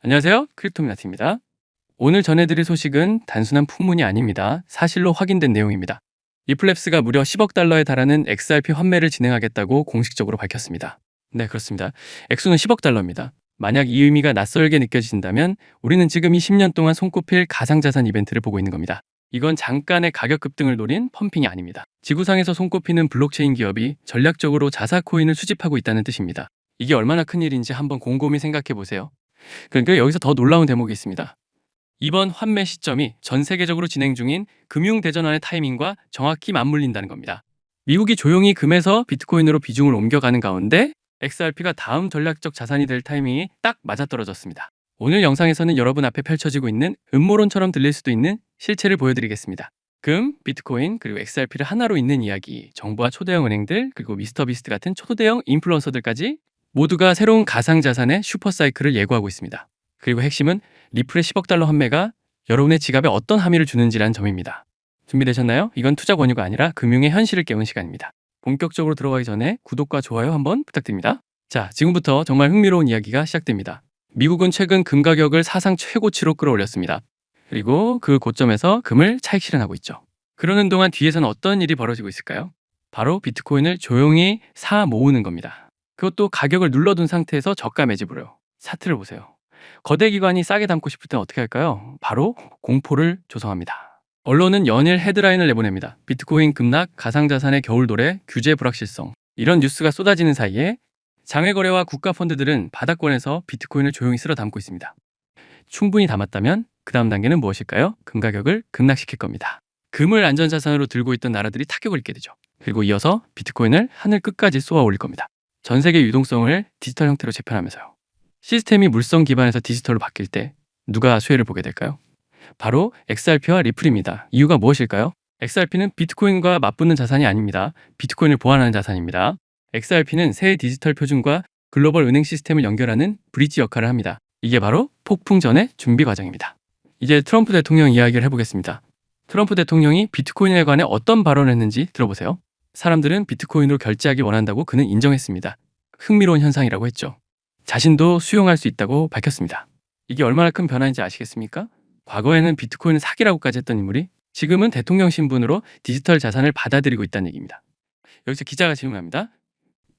안녕하세요. 크립토미나트입니다. 오늘 전해드릴 소식은 단순한 풍문이 아닙니다. 사실로 확인된 내용입니다. 이플랩스가 무려 10억 달러에 달하는 XRP 환매를 진행하겠다고 공식적으로 밝혔습니다. 네, 그렇습니다. 액수는 10억 달러입니다. 만약 이 의미가 낯설게 느껴지신다면 우리는 지금 이 10년 동안 손꼽힐 가상자산 이벤트를 보고 있는 겁니다. 이건 잠깐의 가격 급등을 노린 펌핑이 아닙니다. 지구상에서 손꼽히는 블록체인 기업이 전략적으로 자사 코인을 수집하고 있다는 뜻입니다. 이게 얼마나 큰 일인지 한번 곰곰이 생각해 보세요. 그러니까 여기서 더 놀라운 대목이 있습니다. 이번 환매 시점이 전 세계적으로 진행 중인 금융 대전환의 타이밍과 정확히 맞물린다는 겁니다. 미국이 조용히 금에서 비트코인으로 비중을 옮겨가는 가운데 XRP가 다음 전략적 자산이 될 타이밍이 딱 맞아떨어졌습니다. 오늘 영상에서는 여러분 앞에 펼쳐지고 있는 음모론처럼 들릴 수도 있는 실체를 보여드리겠습니다. 금, 비트코인, 그리고 XRP를 하나로 잇는 이야기, 정부와 초대형 은행들, 그리고 미스터 비스트 같은 초대형 인플루언서들까지 모두가 새로운 가상 자산의 슈퍼사이클을 예고하고 있습니다. 그리고 핵심은 리플의 10억 달러 환매가 여러분의 지갑에 어떤 함의를 주는지라는 점입니다. 준비되셨나요? 이건 투자 권유가 아니라 금융의 현실을 깨우는 시간입니다. 본격적으로 들어가기 전에 구독과 좋아요 한번 부탁드립니다. 자, 지금부터 정말 흥미로운 이야기가 시작됩니다. 미국은 최근 금 가격을 사상 최고치로 끌어올렸습니다. 그리고 그 고점에서 금을 차익 실현하고 있죠. 그러는 동안 뒤에서는 어떤 일이 벌어지고 있을까요? 바로 비트코인을 조용히 사 모으는 겁니다. 그것도 가격을 눌러둔 상태에서 저가 매집으로요. 차트를 보세요. 거대 기관이 싸게 담고 싶을 땐 어떻게 할까요? 바로 공포를 조성합니다. 언론은 연일 헤드라인을 내보냅니다. 비트코인 급락, 가상자산의 겨울도래, 규제 불확실성. 이런 뉴스가 쏟아지는 사이에 장외거래와 국가펀드들은 바닥권에서 비트코인을 조용히 쓸어 담고 있습니다. 충분히 담았다면 그 다음 단계는 무엇일까요? 금 가격을 급락시킬 겁니다. 금을 안전자산으로 들고 있던 나라들이 타격을 입게 되죠. 그리고 이어서 비트코인을 하늘 끝까지 쏘아 올릴 겁니다. 전 세계 유동성을 디지털 형태로 재편하면서요. 시스템이 물성 기반에서 디지털로 바뀔 때 누가 수혜를 보게 될까요? 바로 XRP와 리플입니다. 이유가 무엇일까요? XRP는 비트코인과 맞붙는 자산이 아닙니다. 비트코인을 보완하는 자산입니다. XRP는 새 디지털 표준과 글로벌 은행 시스템을 연결하는 브릿지 역할을 합니다. 이게 바로 폭풍 전의 준비 과정입니다. 이제 트럼프 대통령 이야기를 해보겠습니다. 트럼프 대통령이 비트코인에 관해 어떤 발언을 했는지 들어보세요. 사람들은 비트코인으로 결제하기 원한다고 그는 인정했습니다. 흥미로운 현상이라고 했죠. 자신도 수용할 수 있다고 밝혔습니다. 이게 얼마나 큰 변화인지 아시겠습니까? 과거에는 비트코인은 사기라고까지 했던 인물이 지금은 대통령 신분으로 디지털 자산을 받아들이고 있다는 얘기입니다. 여기서 기자가 질문합니다.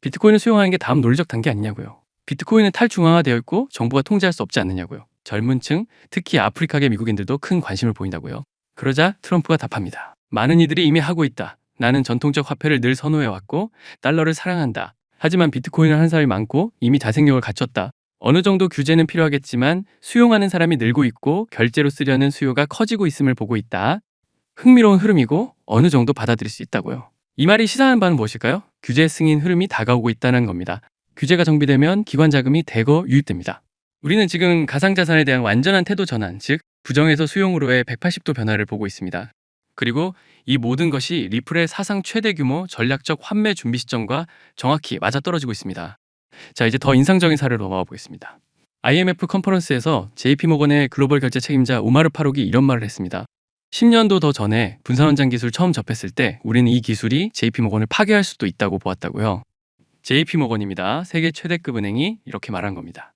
비트코인을 수용하는 게 다음 논리적 단계 아니냐고요. 비트코인은 탈중앙화되어 있고 정부가 통제할 수 없지 않느냐고요. 젊은 층, 특히 아프리카계 미국인들도 큰 관심을 보인다고요. 그러자 트럼프가 답합니다. 많은 이들이 이미 하고 있다. 나는 전통적 화폐를 늘 선호해왔고 달러를 사랑한다. 하지만 비트코인을 하는 사람이 많고 이미 다생력을 갖췄다. 어느 정도 규제는 필요하겠지만 수용하는 사람이 늘고 있고 결제로 쓰려는 수요가 커지고 있음을 보고 있다. 흥미로운 흐름이고 어느 정도 받아들일 수 있다고요. 이 말이 시사하는 바는 무엇일까요? 규제 승인 흐름이 다가오고 있다는 겁니다. 규제가 정비되면 기관 자금이 대거 유입됩니다. 우리는 지금 가상자산에 대한 완전한 태도 전환, 즉 부정에서 수용으로의 180도 변화를 보고 있습니다. 그리고 이 모든 것이 리플의 사상 최대 규모 전략적 환매 준비 시점과 정확히 맞아떨어지고 있습니다. 자, 이제 더 인상적인 사례로 넘어가 보겠습니다. IMF 컨퍼런스에서 JP모건의 글로벌 결제 책임자 우마르 파록이 이런 말을 했습니다. 10년도 더 전에 분산원장 기술 처음 접했을 때 우리는 이 기술이 JP모건을 파괴할 수도 있다고 보았다고요. JP모건입니다. 세계 최대급 은행이 이렇게 말한 겁니다.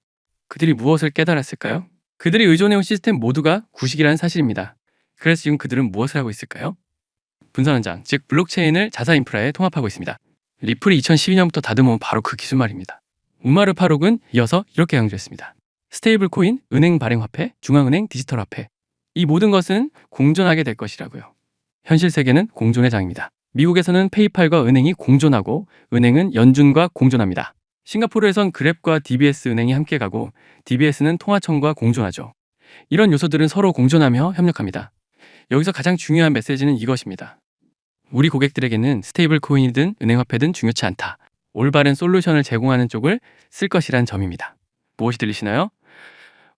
그들이 무엇을 깨달았을까요? 그들이 의존해온 시스템 모두가 구식이라는 사실입니다. 그래서 지금 그들은 무엇을 하고 있을까요? 분산원장, 즉 블록체인을 자사 인프라에 통합하고 있습니다. 리플이 2012년부터 다듬어온 바로 그 기술 말입니다. 우마르 파록은 이어서 이렇게 강조했습니다. 스테이블 코인, 은행 발행 화폐, 중앙은행 디지털 화폐. 이 모든 것은 공존하게 될 것이라고요. 현실 세계는 공존의 장입니다. 미국에서는 페이팔과 은행이 공존하고 은행은 연준과 공존합니다. 싱가포르에선 그랩과 DBS 은행이 함께 가고 DBS는 통화청과 공존하죠. 이런 요소들은 서로 공존하며 협력합니다. 여기서 가장 중요한 메시지는 이것입니다. 우리 고객들에게는 스테이블 코인이든 은행화폐든 중요치 않다. 올바른 솔루션을 제공하는 쪽을 쓸 것이란 점입니다. 무엇이 들리시나요?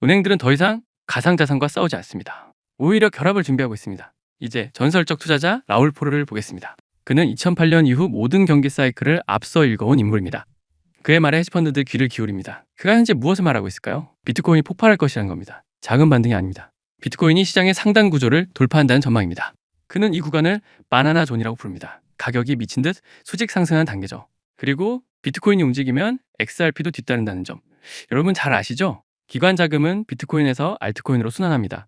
은행들은 더 이상 가상자산과 싸우지 않습니다. 오히려 결합을 준비하고 있습니다. 이제 전설적 투자자 라울 포르를 보겠습니다. 그는 2008년 이후 모든 경기 사이클을 앞서 읽어온 인물입니다. 그의 말에 헤지펀드들 귀를 기울입니다. 그가 현재 무엇을 말하고 있을까요? 비트코인이 폭발할 것이라는 겁니다. 작은 반등이 아닙니다. 비트코인이 시장의 상단 구조를 돌파한다는 전망입니다. 그는 이 구간을 바나나 존이라고 부릅니다. 가격이 미친 듯 수직 상승한 단계죠. 그리고 비트코인이 움직이면 XRP도 뒤따른다는 점. 여러분 잘 아시죠? 기관 자금은 비트코인에서 알트코인으로 순환합니다.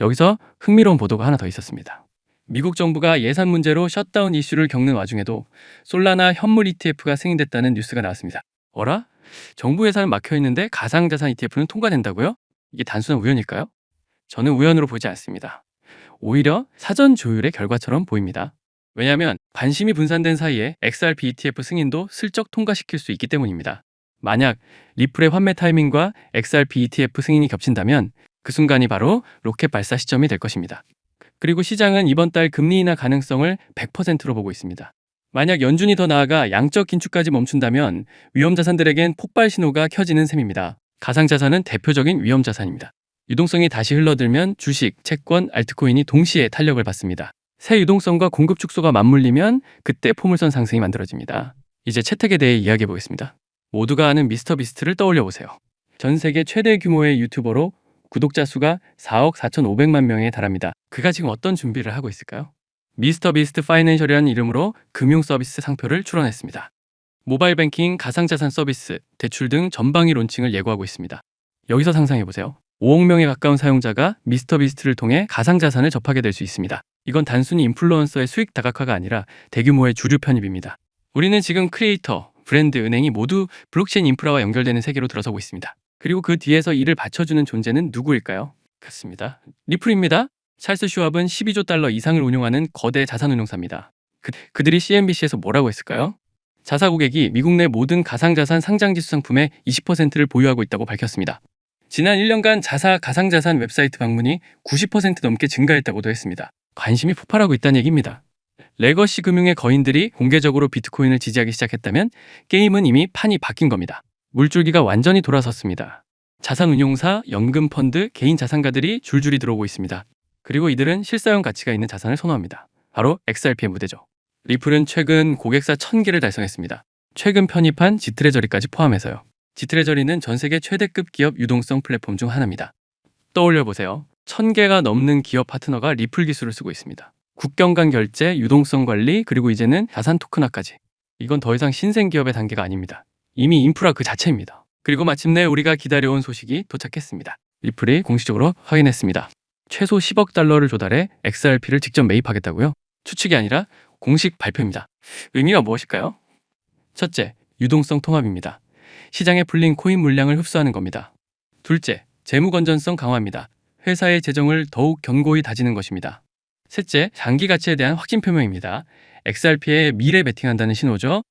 여기서 흥미로운 보도가 하나 더 있었습니다. 미국 정부가 예산 문제로 셧다운 이슈를 겪는 와중에도 솔라나 현물 ETF가 승인됐다는 뉴스가 나왔습니다. 어라? 정부 예산은 막혀 있는데 가상자산 ETF는 통과된다고요? 이게 단순한 우연일까요? 저는 우연으로 보지 않습니다. 오히려 사전 조율의 결과처럼 보입니다. 왜냐하면 관심이 분산된 사이에 XRP ETF 승인도 슬쩍 통과시킬 수 있기 때문입니다. 만약 리플의 환매 타이밍과 XRP ETF 승인이 겹친다면 그 순간이 바로 로켓 발사 시점이 될 것입니다. 그리고 시장은 이번 달 금리 인하 가능성을 100%로 보고 있습니다. 만약 연준이 더 나아가 양적 긴축까지 멈춘다면 위험 자산들에겐 폭발 신호가 켜지는 셈입니다. 가상 자산은 대표적인 위험 자산입니다. 유동성이 다시 흘러들면 주식, 채권, 알트코인이 동시에 탄력을 받습니다. 새 유동성과 공급 축소가 맞물리면 그때 포물선 상승이 만들어집니다. 이제 채택에 대해 이야기해 보겠습니다. 모두가 아는 미스터 비스트를 떠올려 보세요. 전 세계 최대 규모의 유튜버로 구독자 수가 4억 4,500만 명에 달합니다. 그가 지금 어떤 준비를 하고 있을까요? 미스터 비스트 파이낸셜이라는 이름으로 금융 서비스 상표를 출원했습니다. 모바일 뱅킹, 가상자산 서비스, 대출 등 전방위 론칭을 예고하고 있습니다. 여기서 상상해 보세요. 5억 명에 가까운 사용자가 미스터 비스트를 통해 가상 자산을 접하게 될 수 있습니다. 이건 단순히 인플루언서의 수익 다각화가 아니라 대규모의 주류 편입입니다. 우리는 지금 크리에이터, 브랜드, 은행이 모두 블록체인 인프라와 연결되는 세계로 들어서고 있습니다. 그리고 그 뒤에서 이를 받쳐주는 존재는 누구일까요? 같습니다. 리플입니다. 찰스 슈왑은 12조 달러 이상을 운용하는 거대 자산 운용사입니다. 그, 그들이 CNBC에서 뭐라고 했을까요? 자사 고객이 미국 내 모든 가상자산 상장지 수 상품의 20%를 보유하고 있다고 밝혔습니다. 지난 1년간 자사 가상자산 웹사이트 방문이 90% 넘게 증가했다고도 했습니다. 관심이 폭발하고 있다는 얘기입니다. 레거시 금융의 거인들이 공개적으로 비트코인을 지지하기 시작했다면 게임은 이미 판이 바뀐 겁니다. 물줄기가 완전히 돌아섰습니다. 자산운용사, 연금펀드, 개인 자산가들이 줄줄이 들어오고 있습니다. 그리고 이들은 실사용 가치가 있는 자산을 선호합니다. 바로 XRP의 무대죠. 리플은 최근 고객사 1000개를 달성했습니다. 최근 편입한 지트레저리까지 포함해서요. 지트레저리는 전 세계 최대급 기업 유동성 플랫폼 중 하나입니다. 떠올려 보세요. 1000개가 넘는 기업 파트너가 리플 기술을 쓰고 있습니다. 국경 간 결제, 유동성 관리, 그리고 이제는 자산 토큰화까지. 이건 더 이상 신생 기업의 단계가 아닙니다. 이미 인프라 그 자체입니다. 그리고 마침내 우리가 기다려온 소식이 도착했습니다. 리플이 공식적으로 확인했습니다. 최소 10억 달러를 조달해 XRP를 직접 매입하겠다고요? 추측이 아니라 공식 발표입니다. 의미가 무엇일까요? 첫째, 유동성 통합입니다. 시장에 풀린 코인 물량을 흡수하는 겁니다. 둘째, 재무 건전성 강화입니다. 회사의 재정을 더욱 견고히 다지는 것입니다. 셋째, 장기 가치에 대한 확신 표명입니다. XRP에 미래 베팅한다는 신호죠.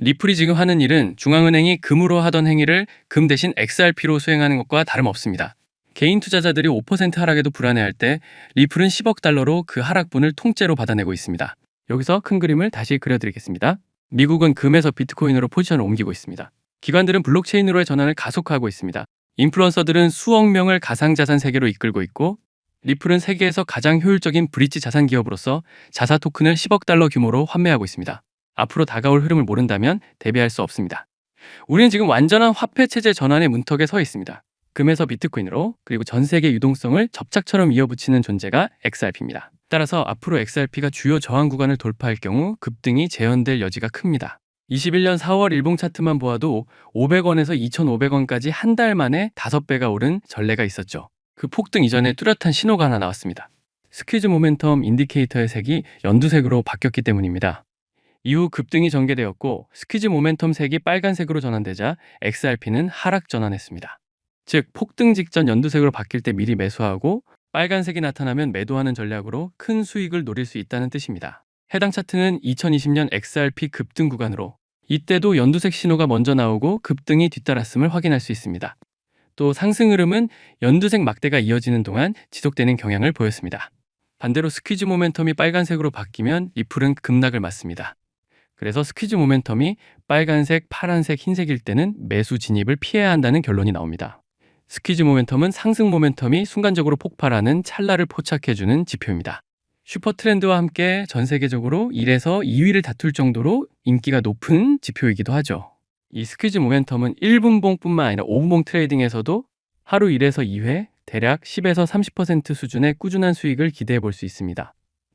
리플이 지금 하는 일은 중앙은행이 금으로 하던 행위를 금 대신 XRP로 수행하는 것과 다름없습니다. 개인 투자자들이 5% 하락에도 불안해할 때 리플은 10억 달러로 그 하락분을 통째로 받아내고 있습니다. 여기서 큰 그림을 다시 그려드리겠습니다. 미국은 금에서 비트코인으로 포지션을 옮기고 있습니다. 기관들은 블록체인으로의 전환을 가속화하고 있습니다. 인플루언서들은 수억 명을 가상자산 세계로 이끌고 있고 리플은 세계에서 가장 효율적인 브릿지 자산 기업으로서 자사 토큰을 10억 달러 규모로 환매하고 있습니다. 앞으로 다가올 흐름을 모른다면 대비할 수 없습니다. 우리는 지금 완전한 화폐 체제 전환의 문턱에 서 있습니다. 금에서 비트코인으로 그리고 전 세계 유동성을 접착처럼 이어붙이는 존재가 XRP입니다. 따라서 앞으로 XRP가 주요 저항 구간을 돌파할 경우 급등이 재현될 여지가 큽니다. 21년 4월 일봉 차트만 보아도 500원에서 2,500원까지 한 달 만에 5배가 오른 전례가 있었죠. 그 폭등 이전에 뚜렷한 신호가 하나 나왔습니다. 스퀴즈 모멘텀 인디케이터의 색이 연두색으로 바뀌었기 때문입니다. 이후 급등이 전개되었고 스퀴즈 모멘텀 색이 빨간색으로 전환되자 XRP는 하락 전환했습니다. 즉 폭등 직전 연두색으로 바뀔 때 미리 매수하고 빨간색이 나타나면 매도하는 전략으로 큰 수익을 노릴 수 있다는 뜻입니다. 해당 차트는 2020년 XRP 급등 구간으로 이때도 연두색 신호가 먼저 나오고 급등이 뒤따랐음을 확인할 수 있습니다. 또 상승 흐름은 연두색 막대가 이어지는 동안 지속되는 경향을 보였습니다. 반대로 스퀴즈 모멘텀이 빨간색으로 바뀌면 리플은 급락을 맞습니다. 그래서 스퀴즈 모멘텀이 빨간색, 파란색, 흰색일 때는 매수 진입을 피해야 한다는 결론이 나옵니다. 스퀴즈 모멘텀은 상승 모멘텀이 순간적으로 폭발하는 찰나를 포착해주는 지표입니다. 슈퍼 트렌드와 함께 전 세계적으로 1에서 2위를 다툴 정도로 인기가 높은 지표이기도 하죠. 이 스퀴즈 모멘텀은 1분봉뿐만 아니라 5분봉 트레이딩에서도 하루 1에서 2회 대략 10에서 30% 수준의 꾸준한 수익을 기대해 볼 수 있습니다.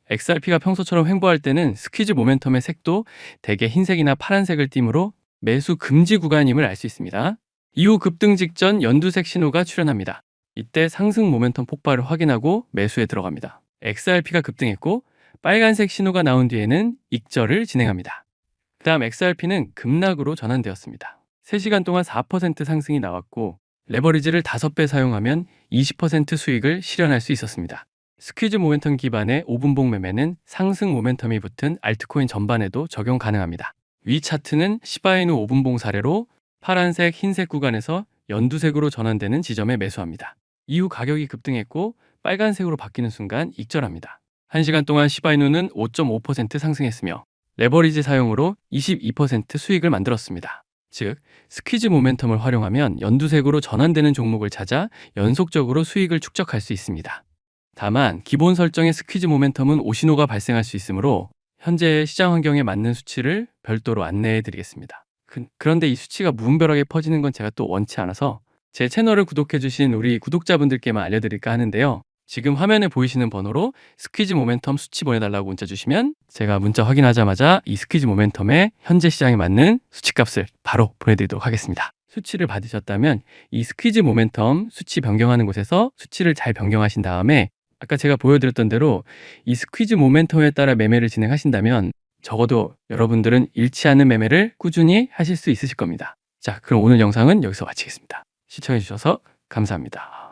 XRP가 평소처럼 횡보할 때는 스퀴즈 모멘텀의 색도 대개 흰색이나 파란색을 띠므로 매수 금지 구간임을 알 수 있습니다. 이후 급등 직전 연두색 신호가 출현합니다. 이때 상승 모멘텀 폭발을 확인하고 매수에 들어갑니다. XRP가 급등했고 빨간색 신호가 나온 뒤에는 익절을 진행합니다. 그 다음 XRP는 급락으로 전환되었습니다. 3시간 동안 4% 상승이 나왔고 레버리지를 5배 사용하면 20% 수익을 실현할 수 있었습니다. 스퀴즈 모멘텀 기반의 5분봉 매매는 상승 모멘텀이 붙은 알트코인 전반에도 적용 가능합니다. 위 차트는 시바이누 5분봉 사례로 파란색, 흰색 구간에서 연두색으로 전환되는 지점에 매수합니다. 이후 가격이 급등했고 빨간색으로 바뀌는 순간 익절합니다. 1시간 동안 시바이누는 5.5% 상승했으며 레버리지 사용으로 22% 수익을 만들었습니다. 즉, 스퀴즈 모멘텀을 활용하면 연두색으로 전환되는 종목을 찾아 연속적으로 수익을 축적할 수 있습니다. 다만 기본 설정의 스퀴즈 모멘텀은 오신호가 발생할 수 있으므로 현재의 시장 환경에 맞는 수치를 별도로 안내해 드리겠습니다. 그, 그런데 이 수치가 무분별하게 퍼지는 건 제가 또 원치 않아서 제 채널을 구독해 주신 우리 구독자분들께만 알려드릴까 하는데요. 지금 화면에 보이시는 번호로 스퀴즈 모멘텀 수치 보내달라고 문자 주시면 제가 문자 확인하자마자 이 스퀴즈 모멘텀의 현재 시장에 맞는 수치값을 바로 보내드리도록 하겠습니다. 수치를 받으셨다면 이 스퀴즈 모멘텀 수치 변경하는 곳에서 수치를 잘 변경하신 다음에 아까 제가 보여드렸던 대로 이 스퀴즈 모멘텀에 따라 매매를 진행하신다면 적어도 여러분들은 잃지 않는 매매를 꾸준히 하실 수 있으실 겁니다. 자, 그럼 오늘 영상은 여기서 마치겠습니다. 시청해주셔서 감사합니다.